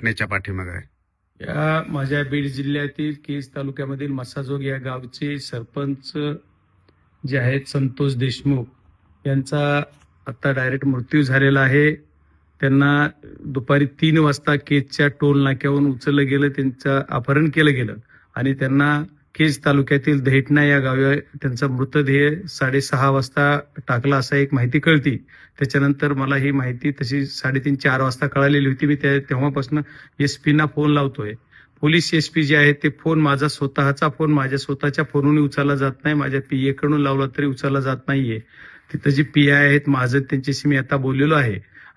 घटनेच्या पाठीमागे आहे. या माझ्या बीड जिल्ह्यातील केज तालुक्यामधील मसाजोग या गावचे सरपंच जे आहेत संतोष देशमुख यांचा आता डायरेक्ट मृत्यू झालेला आहे. त्यांना दुपारी तीन वाजता केजच्या टोल नाक्यावरून उचललं गेलं त्यांचं अपहरण केलं गेलं आणि त्यांना केज तालुक्यातील दहिटणा या गावी त्यांचा मृतदेह साडेसहा वाजता टाकला असा एक माहिती कळती. त्याच्यानंतर मला ही माहिती तशी साडेतीन चार वाजता कळालेली होती. मी त्या तेव्हापासून एस पीना फोन लावतोय. पोलीस एस पी जे आहेत ते फोन माझा स्वतःचा फोन माझ्या स्वतःच्या फोनहून उचलला जात नाही. माझ्या पीए कडून लावला तरी उचलला जात नाहीये. तिथं जे पी आय आहेत माझं त्यांच्याशी मी आता बोललेलो आहे.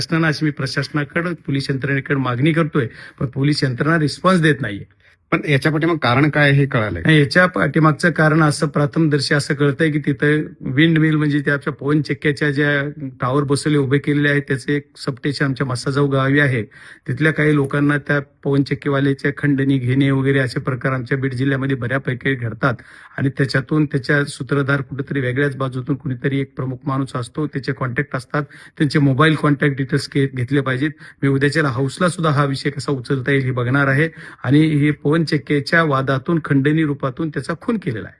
प्रशासनानं अशी मी प्रशासनाकडं पोलीस यंत्रणेकडे मागणी करतोय पण पोलीस यंत्रणा रिस्पॉन्स देत नाहीये. पण याच्या पाठीमाग कारण काय हे कळालंय? याच्या पाठीमागचं कारण असं प्रथमदर्शी असं कळतंय की तिथं विंड मिल म्हणजे त्याच्या पवन चक्क्याच्या ज्या टावर बसवले उभे केलेले आहेत त्याचे एक सबस्टेशन आमच्या मसाजाऊ गावी आहे. तिथल्या काही लोकांना त्या पवन चक्कीवाल्याच्या खंडणी घेणे वगैरे असे प्रकार आमच्या बीड जिल्ह्यामध्ये बऱ्यापैकी घडतात. आणि त्याच्यातून त्याच्या सूत्रधार कुठेतरी वेगळ्याच बाजूतून कुणीतरी एक प्रमुख माणूस असतो त्याचे कॉन्टॅक्ट असतात. त्यांचे मोबाईल कॉन्टॅक्ट डिटेल्स घेतले पाहिजेत. मी उद्याच्या हाऊसला सुद्धा हा विषय कसा उचलता येईल हे बघणार आहे. आणि हे पवन चक्केच्या वादातून खंडणी रूपातून त्याचा खून केलेला आहे.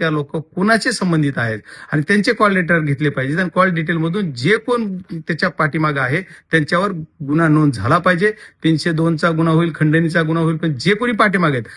त्या लोक कुणाचे संबंधित आहेत? आणि त्यांचे कॉल लेटर घेतले पाहिजेत. आणि कॉल डिटेलमधून जे कोण त्याच्या पाठीमागे आहे त्यांच्यावर गुन्हा नोंद झाला पाहिजे. तीनशे दोनचा गुन्हा होईल खंडणीचा गुन्हा होईल पण जे कोणी पाठीमागे आहेत